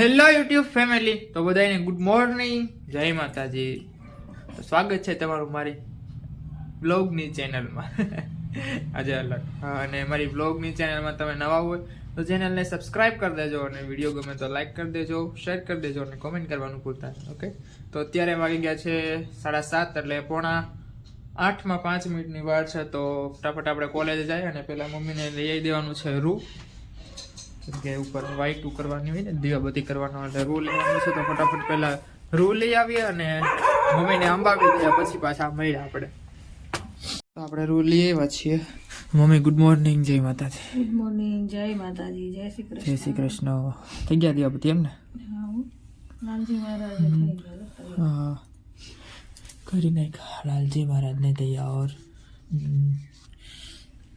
Hello YouTube family તો બધાને good morning જય માતાજી. તો સ્વાગત છે તમારું મારી બ્લોગની ચેનલમાં આજે અલગ. અને મારી બ્લોગની ચેનલમાં તમે નવા હોય તો ચેનલને સબસ્ક્રાઇબ કરી દેજો અને વીડિયો ગમે તો લાઈક કરી દેજો શેર કરી દેજો અને કોમેન્ટ કરવાનું ભૂલતા ઓકે તો અત્યારે વાગી ગયા છે સાડા સાત એટલે પોણા આઠમાં પાંચ મિનિટની વાર છે, તો ફટાફટ આપણે કોલેજે જાય અને પહેલાં મમ્મીને લઈ આવી દેવાનું છે રૂ. કેમ ઉપર વાઈટ કરવાની હોય ને દીવાબત્તી કરવાનો એટલે રૂ લેવાનો છે તો ફટાફટ પહેલા રૂ લઈ આવીએ અને મમ્મીને અંબાવી દઈએ પછી પાછા મળ્યા આપણે. તો આપણે રૂ લઈ આવ્યા છીએ. મમ્મી ગુડ મોર્નિંગ જય માતાજી. ગુડ મોર્નિંગ જય માતાજી જય શ્રી કૃષ્ણ. જય શ્રી કૃષ્ણ. થઈ ગયા દીવાબત્તી એમ ને હા, મહારાજ ગયો કરી નાખ. લાલજી મહારાજને તૈયાર. હમ.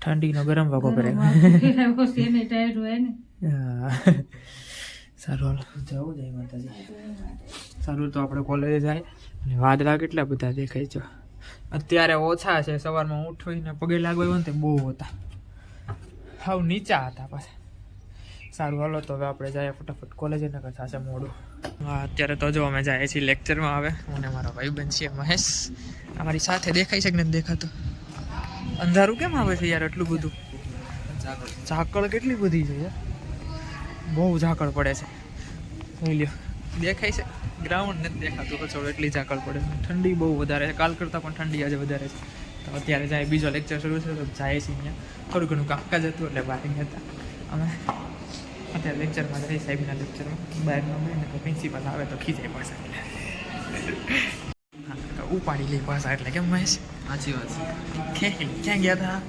ઠંડીનો ગરમ વાગો કરે એને ટાઈટ હોય ને. સારું જવું જાય માતાજી સારું, તો આપણે કોલેજે જાય. અને વાદળા કેટલા બધા દેખાય છે. અત્યારે ઓછા છે, સવારમાં ઉઠવીને પગે લાગવા હોય ને તે બહુ હતા. હાવ નીચા હતા પાછા. સારું, હાલો, તો હવે આપણે જઈએ ફટાફટ કોલેજે ને થશે મોડું. હા, અત્યારે તો જો અમે જઈએ છીએ લેક્ચરમાં આવે અને મારો ભાઈબંધ છે મહેશ. અમારી સાથે દેખાય છે કે નથી દેખાતો? અંધારું કેમ આવે છે યાર એટલું બધું? ઝાકળ કેટલી બધી છે યાર. બહુ ઝાકળ પડે છે. જોઈ લ્યો. દેખાય છે? ગ્રાઉન્ડ નથી દેખાતું કચોડ એટલી ઝાકળ પડે છે. ઠંડી બહુ વધારે છે. કાલ કરતાં પણ ઠંડી આજે વધારે છે. તો અત્યારે જાય બીજો લેક્ચર શરૂ છે તો જાય છે અહીંયા. થોડું ઘણું કામકાજ હતું એટલે બહાર હતા. અમે અત્યારે લેક્ચરમાં જઈએ સાહેબના લેક્ચરમાં બહારનો ને તો પ્રિન્સિપલ આવે તો પાછા. હા, તો ઉપાડી લઈ પાછા એટલે કેમ મહેશ સાચી વાત છે. ક્યાં ગયા હતા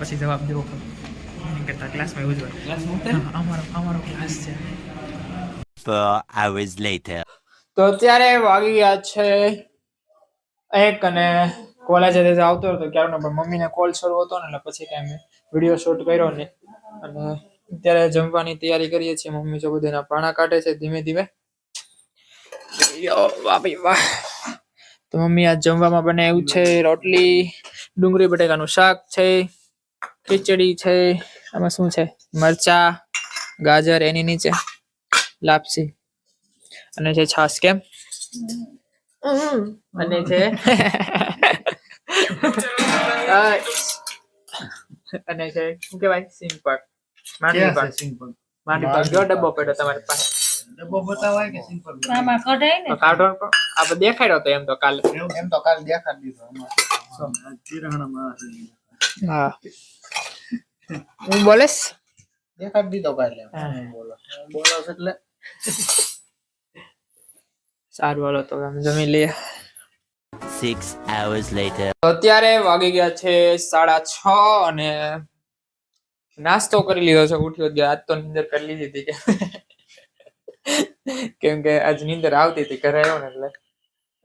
પછી જવાબ દેવો પડે એની કરતાં ક્લાસમાં એવું જ હોય. અમારો અમારો ક્લાસ છે. hours later. તો અત્યારે વાગી ગયા છે એક અને કોલેજે આવતો હતો ક્યારનો પણ મમ્મીને કોલ શરૂ હતો ને એટલે પછી કાંઈ મેં વીડિયો શૂટ કર્યો ને અને અત્યારે જમવાની તૈયારી કરીએ છીએ. મમ્મી જો બધાના પાણા કાઢે છે ધીમે ધીમે. યો વાહ ભાઈ વાહ. તો મમ્મી આજ જમવામાં બને એવું છે રોટલી ડુંગળી બટેકાનું શાક છે ખીચડી છે. આમાં શું છે? મરચા ગાજર એની નીચે લાપસી. અને છે છાસ કેમ? અને છે? અને છે શું કહેવાય? સિમ્પલ માંડવી પાક સિમ્પલ માંડવી પાક જો ડબ્બો પડ્યો તમારી પાસે. ડબ્બો બતાવાય કે સિમ્પલ આમાં કઢાય ને? કાઢો આપણે દેખાડ્યો તો એમ તો કાલે. એમ તો કાલ દેખાડી દીધો હા. હું બોલેસ દેખાડ દીધો કાલે. બોલો. બોલો એટલે. સારું હાલો તો અમે જમી લઈએ. Six hours later. અત્યારે વાગી ગયા છે સાડા છ અને નાસ્તો કરી લીધો છે ઉઠ્યો જ આજ તો નીંદર કરી લીધી હતી કે. કેમ કે આજ નીંદર આવતી હતી ઘરે આવ્યો ને એટલે.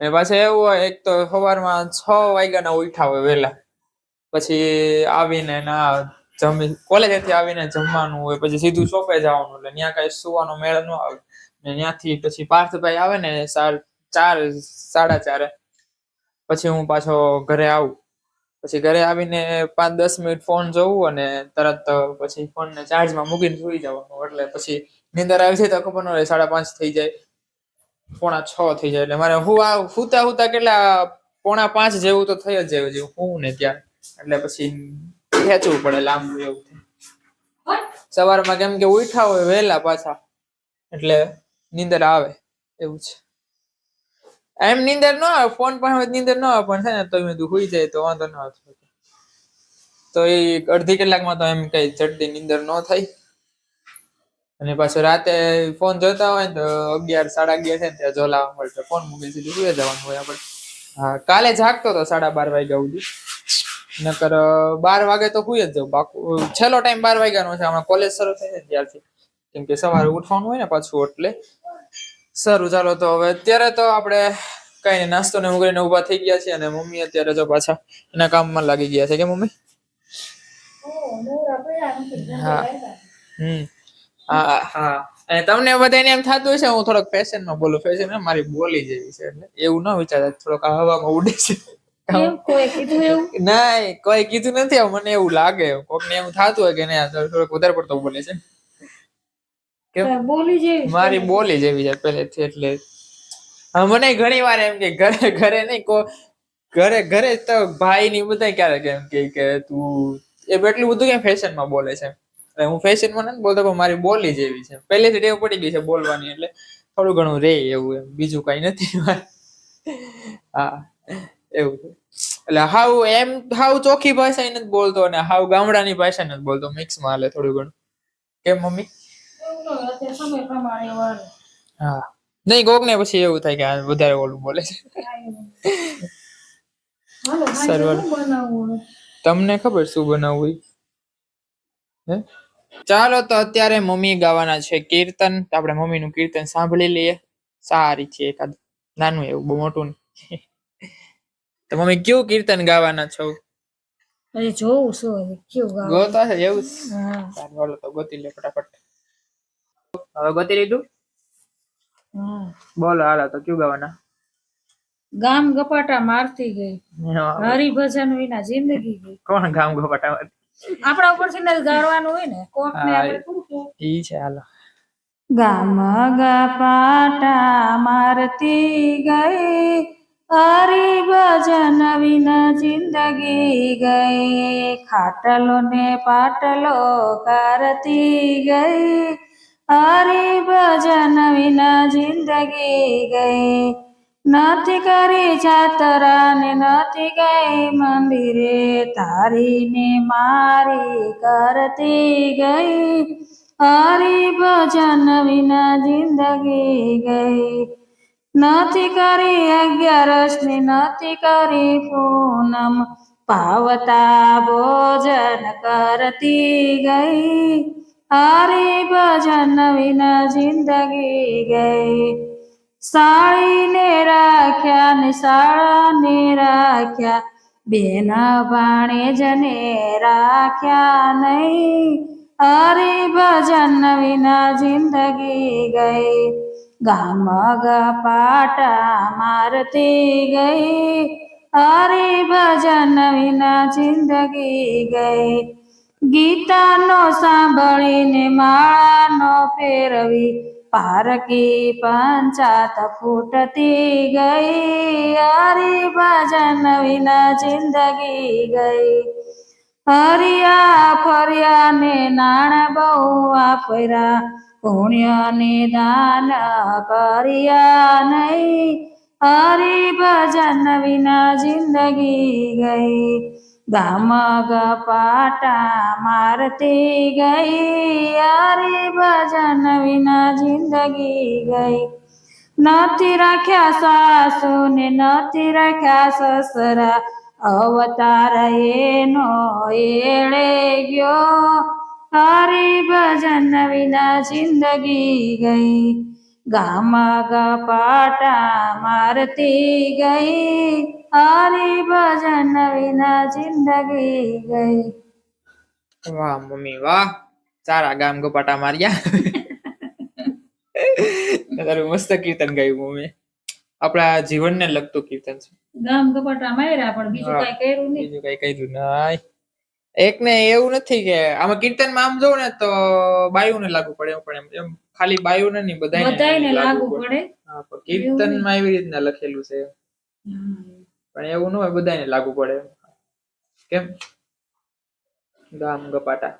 ને પાછા એવું હોય એક તો સવારમાં છ વાગ્યાના ઉઠા હોય વહેલા. પછી આવીને ના જમી કોલેજેથી આવીને જમવાનું હોય, પછી સીધું સોફે જવાનું, એટલે ત્યાં કઈ સુવાનો મેળ ન આવે. ને ત્યાંથી પછી પાર્થભાઈ આવે ને સાર, ચાર, સાડા ચારે. પછી હું પાછો ઘરે આવું. પછી ઘરે આવીને પાંચ, દસ મિનિટ ફોન જોવું અને તરત પછી ફોન ને ચાર્જમાં મૂકીને સુઈ જવાનું. એટલે પછી નીંદર આવી જાય તો ખબર ન હોય, સાડા પાંચ થઈ જાય. પોણા છ થઈ જાય. એટલે મારે હું આ હુતા હુતા કેટલા, પોણા પાંચ જેવું તો થઈ જ જાય હું ને ત્યાં. એટલે પછી ખેંચવું પડે લાંબુ એવું સવારમાં કેમ કે ઉઠા હોય વહેલા પાછા, એટલે નીંદર આવે એવું છે. એમ નીંદર ન આવે, ફોન હોય નીંદર ન આવે, પણ છે ને તો મેં કીધું જાય તો વાંધો ન આવે તો એ અડધી કલાકમાં તો એમ કઈ જલ્દી નીંદર ન થાય. અને પાછું રાતે ફોન જોતા હોય ને તો અગિયાર, સાડા અગિયાર છે ને ત્યાં જોલાવા મળે ફોન મૂકી સીધું જવાનું હોય આપણે. હા, કાલે જાગતો હતો સાડા બાર વાગ્યા સુધી. નકર બાર વાગે તો હુઈ જ જાઉં. બાકુ છેલ્લો ટાઈમ બાર વાગ્યાનો છે. હમણાં કોલેજ શરૂ થઈ ને ત્યારથી. કેમ કે સવારે ઉઠવાનું હોય ને પાછું એટલે. સારું, ચાલો તો હવે અત્યારે તો આપણે કઈ નાસ્તો ને ઉગરીને ઊભા થઈ ગયા છે અને મમ્મી અત્યારે જો પાછા એના કામમાં લાગી ગયા છે. કે મમ્મી? હા. હમ. હા હા. અને તમને બધાને એમ થતું હશે, હું થોડોક ફેશનમાં બોલું. ફેશન મારી બોલી જેવી છે, એટલે એવું ન વિચાર. થોડોક હવામાં ઉડે છે. ના કોઈ કીધું નથી મને એવું લાગે. કોકને એવું થતું હોય કે નહીં થોડોક વધારે પડતો બોલે છે. બોલી જેવી મારી બોલી જેવી છે પહેલેથી એટલે. હા, મને ઘણી વાર એમ કે ઘરે ઘરે નહીં કો ઘરે ઘરે તો ભાઈ ની બધા ક્યારેક એમ કે કે તું એ એટલું બધું કેમ ફેશનમાં બોલે છે? એટલે હું ફેશનમાં નથી બોલતો પણ મારી બોલી જેવી છે. પહેલેથી ટેવ પડી ગઈ છે બોલવાની એટલે થોડું ઘણું રે એવું એમ. બીજું કઈ નથી હા એવું છે. એટલે હાવ એમ હાવ ચોખ્ખી ભાષા નથી બોલતો અને હાવ ગામડાની ભાષા નથી બોલતો. મિક્સમાં હાલે થોડું ઘણું. કેમ મમ્મી. હા. નહીં કોક ને પછી એવું થાય કે વધારે ઓલું બોલે છે. સરવર. તમને ખબર શું બનાવવું? હે? ચાલો તો અત્યારે મમ્મી ગાવાના છે કીર્તન. આપણે મમ્મીનું કીર્તન સાંભળી લઈએ. સારી છે એકાદ. નાનું એવું, બહુ મોટું નહીં. તો મમ્મી કયું કીર્તન ગાવાના છો? અરે જોઉં છું હવે કેવું ગાવ? ગોતા છે એવું હા. હાલો તો ગોતી લે ફટાફટ. હવે ગોતી લીધું? હા. બોલો હાલો તો કયું ગાવાના? ગામ ગપાટા મારતી ગઈ. હરિભજન વિના જિંદગી ગઈ. કોણ ગામ ગોપાટા આપણા ઉપરથી ને ગાળવાનું હોય ને કોક ને આપણે થોડું ઈ છે હાલો. ગામ ગપાટા મારતી ગઈ. હરિભજન વિના જિંદગી ગઈ. ખાટલો ને પાટલો કરતી ગઈ. હરિભજન વિના જિંદગી ગઈ. નથી કરી જાતરા ને નથી ગઈ મંદિરે. તારીને મારી કરતી ગઈ. હરિભજન વિના જિંદગી ગઈ. નથી કરી અગિયારસ ને નથી કરી પૂનમ. પાવતા ભોજન કરતી ગઈ. હરિભજન વિના જિંદગી ગઈ. સાળીને રાખ્યા ને શાળાને રાખ્યા. બેન ભાણેજને રાખ્યા નહીં. હરિભજન વિના જિંદગી ગઈ. ગામ પાટા મારતી ગઈ. હરિભજન વિના જિંદગી ગઈ. ગીતાનો સાંભળીને માળાનો ફેરવી પારકી પંચાત ફૂટતી ગઈ. હરિભજન વિના જિંદગી ગઈ. હરિયા ફર્યા ને નાણા બહુ વાપર્યા. પુણ્ય ને દાન કર્યા નહીં. હરિભજન વિના જિંદગી ગઈ. ગામ ગપાટા મારતી ગઈ. હરિભજન વિના જિંદગી ગઈ. નથી રાખ્યા સાસુ ને નથી રાખ્યા સસરા. અવતાર એનો એળે ગયો. હરિભજન વિના જિંદગી ગઈ. ગામ પાટા મારતી ગઈ. હરિભજન વિના જિંદગી ગઈ. વાહ મમ્મી વાહ. સારા ગામ ગપાટા માર્યા. તારું મસ્ત કીર્તન ગાયું મમ્મી. આપણા જીવનને લગતું કીર્તન છે. ગામ ગપાટા માર્યા પણ બીજું કઈ કર્યું નહીં. બીજું કઈ કહ્યું નહીં. એક ને એવું નથી કે આમાં કીર્તનમાં આમ જોઉં ને તો બાયુને લાગુ પડે એમ પણ એમ એમ ખાલી બાયુને નહીં બધાયને બધાને લાગુ પડે. હા, પણ કીર્તનમાં એવી રીતના લખેલું છે. પણ એવું ન હોય બધાને લાગુ પડે કેમ? ગામ ગપાટા.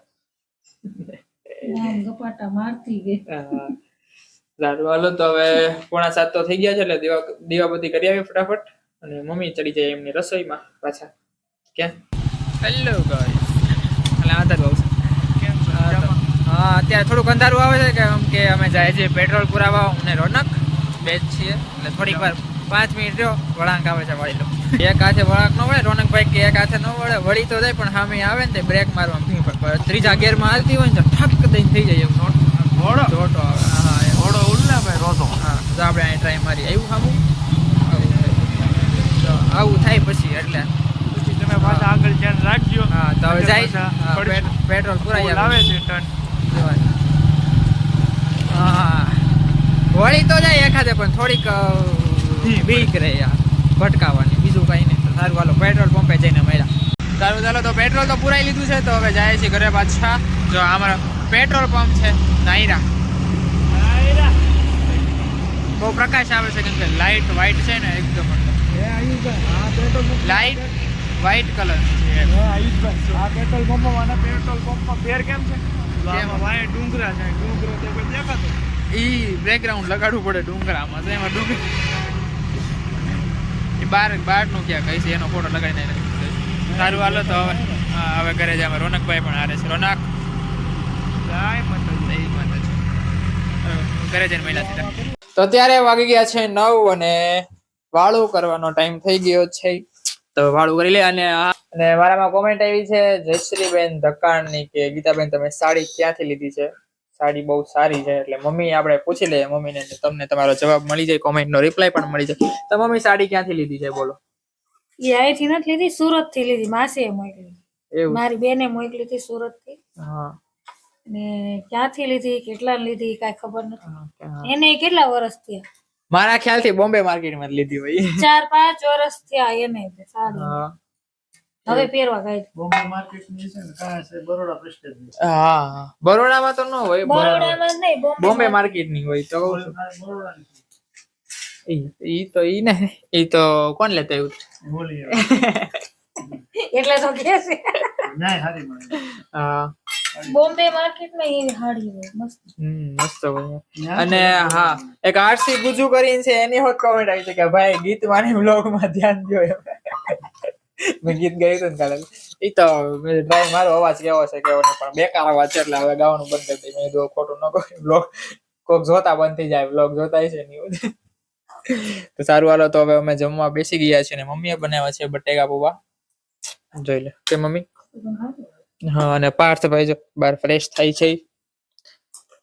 ગામ ગપાટા મારતી ગઈ હાલો તો હવે પોણા સાત તો થઈ ગયા છે એટલે દીવા દીવાબત્તી કરી આવી ફટાફટ અને મમ્મી ચડી જાય એમની રસોઈમાં પાછા. ક્યાં હેલો ગાઈસ એટલે આધાર બહુ હા અત્યારે થોડુંક અંધારું આવે છે કે આમ કે અમે જાય છે પેટ્રોલ પુરાવા અમને રોનક. બે છીએ એટલે થોડીક વાર પાંચ મિનિટ રહ્યો વળાંક આવે છે વળી લો. એક હાથે વળાંક ન વળે રોનકભાઈ કે એક હાથે ન વળે વળી તો જાય પણ સામે આવે ને તે બ્રેક મારવા. પર ત્રીજા ગેરમાં હાલતી હોય ને તો ઠક દઈને થઈ જાય એવું ઘોડો? જોટો આવે. હા હા એમ. ઘોડો ઉલ્લા ભાઈ રોતો હા તો આપણે અહીં ટ્રાય મારી. આવ્યું સામું આવું થાય. તો આવું થાય પછી એટલે. તમે પાછા આગળ ધ્યાન રાખજો. હા તો હવે જાય. પેટ્રોલ પુરાઈ આવે છે ટન. હા. વળી તો જાય એખાદે પણ થોડીક વીક રહે યાર. ભટકાવાની. બીજું કઈ નહીં. સારું હાલો પેટ્રોલ પંપે જઈને મળ્યા. સારું ચાલો તો પેટ્રોલ તો પુરાઈ લીધું છે તો હવે જાય છે ઘરે પાછા. જો અમારો પેટ્રોલ પંપ છે નાયરા. પ્રકાશ આવે છે કેમ કે લાઇટ વ્હાઈટ છે ને એકદમ એ આ petrol pump light white colour છે આ પેટ્રોલ પંપમાં અને પેટ્રોલ પંપમાં ફેર કેમ છે? વાંહે ડુંગરા છે ડુંગરો તો કોઈ દેખાતો ઈ બેકગ્રાઉન્ડ લગાડવું પડે ડુંગરામાં તો એમાં ડુંગર એ બાર બહારનું ક્યાં કહી છે એનો ફોટો લગાડીને એને સારું હાલો તો હવે હવે ઘરે જ અમે રોનકભાઈ પણ હારે છે. રોનક. ગાય મત જય. હવે ઘરે જઈને મહિલા સીધા. તો અત્યારે વાગી ગયા છે નવ અને વાળું કરવાનો ટાઈમ થઈ ગયો છે. તો વાળું કરી લે અને અને મારામાં કોમેન્ટ આવી છે જયશ્રીબેન ધક્કાણની કે ગીતાબેન તમે સાડી ક્યાંથી લીધી છે? સાડી બહુ સારી છે એટલે મમ્મી આપણે પૂછી લઈએ મમ્મીને તમને તમારો જવાબ મળી જાય કોમેન્ટ નો રિપ્લાય પણ મળી જાય. તો મમ્મી સાડી ક્યાંથી લીધી છે બોલો. એ અહીંથી નથી લીધી સુરતથી લીધી માસીએ મોકલી. એવું? મારી બેને મોકલી હતી સુરતથી હા. ને ક્યાંથી લીધી કેટલા લીધી કાંઈ ખબર નથી. એને કેટલા વર્ષ થયા? મારા ખ્યાલથી બોમ્બે માર્કેટમાં માં લીધી હોય. ચાર પાંચ વર્ષ થયા એને સાડી. હવે પહેરવા ગઈ. બોમ્બે માર્કેટની છે ને કાં છે બરોડા પ્રેસ્ટેજ હા બરોડામાં તો ન હોય બરોડામાં નહીં બોમ્બે માર્કેટની હોય તો ઈ તો ઈ ને ઈ તો કોણ લેતા આવ્યું? બોલી એટલે તો કે છે. હા. બોમ્બે માર્કેટમાં એ હાડી હોય મસ્ત. હમ મસ્ત હોય અને હા એક આરસી ગુજુ કરીને છે એની હોત કોમેન્ટ આવી છે કે ભાઈ ગીત માની વ્લોગમાં ધ્યાન દો એમ. મેં ગીત ગાયું હતું ને કાલે. એ તો ડ્રાઈવ મારો અવાજ કેવો છે? કેવો નહીં પણ બેકાર અવાજ છે એટલે હવે ગાવાનું બંધ કરી દઈ. મેં જો ખોટું ન કહું બ્લોગ કોક જોતા બંધ થઈ જાય બ્લોગ જોતા છે ને એવું. તો સારું હાલો તો હવે અમે જમવા બેસી ગયા છીએ ને મમ્મીએ બનાવ્યા છે બટેકા પૌવા. જોઈ લે. કે મમ્મી? હા, અને પાર્થભાઈ જો બાર ફ્રેશ થાય છે.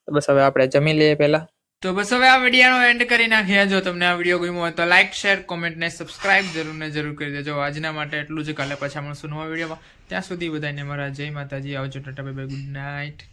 બસ હવે આપણે જમી લઈએ પહેલા. તો બસ હવે આ વિડીયોનો એન્ડ કરી નાખીએ. જો તમને આ વીડિયો ગમ્યો હોય તો લાઈક શેર કોમેન્ટ ને સબસ્ક્રાઇબ જરૂર ને જરૂર કરી દેજો. આજના માટે એટલું જ. કાલે પાછા મળશું નવા વિડીયોમાં. ત્યાં સુધી બધાને મારા જય માતાજી. આવજો ટાટા બાય ગુડ નાઇટ